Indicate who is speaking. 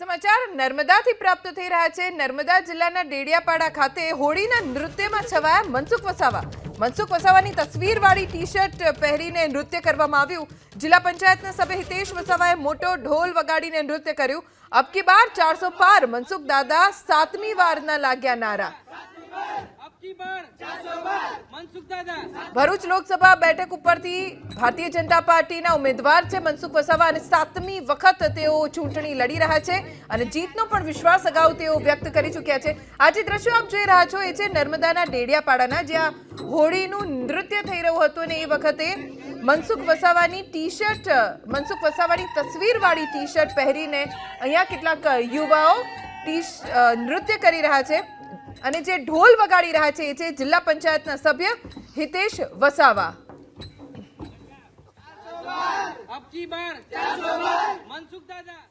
Speaker 1: સમાચાર નર્મદાથી પ્રાપ્ત થઈ રહ્યા છે. નર્મદા જિલ્લાના ડેડિયાપાડા ખાતે હોળીના નૃત્યમાં છવાયા મનસુખ વસાવા. મનસુખ વસાવાની તસવીરવાળી ટી શર્ટ પહેરીને નૃત્ય કરવામાં આવ્યું. જિલ્લા પંચાયતના સભ્ય હિતેશ વસાવાએ મોટો ઢોલ વગાડીને નૃત્ય કર્યું. અબકી બાર ચારસો પાર મનસુખ દાદા સાતમી વારના લાગ્યા નારા
Speaker 2: અબકી બાર મનસુખ દાદા
Speaker 1: ભરૂચ લોકસભા બેઠક ઉપરથી ભારતીય જનતા પાર્ટીના ઉમેદવાર છે મનસુખ વસાવા અને સાતમી વખત તેઓ ચૂંટણી લડી રહ્યા છે અને જીતનો પણ વિશ્વાસ અગાઉ તેઓ વ્યક્ત કરી ચૂક્યા છે. આજે દ્રશ્યો આપ જોઈ રહ્યા છો, એ છે નર્મદાના ડેડિયાપાડાના, જ્યાં હોળીનું નૃત્ય થઈ રહ્યું હતું અને એ વખતે મનસુખ વસાવાની ટી શર્ટ મનસુખ વસાવાની તસવીરવાળી ટી શર્ટ પહેરીને અહીંયા કેટલાક યુવાઓ ટી નૃત્ય કરી રહ્યા છે. અને જે ઢોલ વગાડી રહ્યા છે એ છે જિલ્લા પંચાયતના સભ્ય હિતેશ વસાવા.
Speaker 2: મનસુખ દાદા.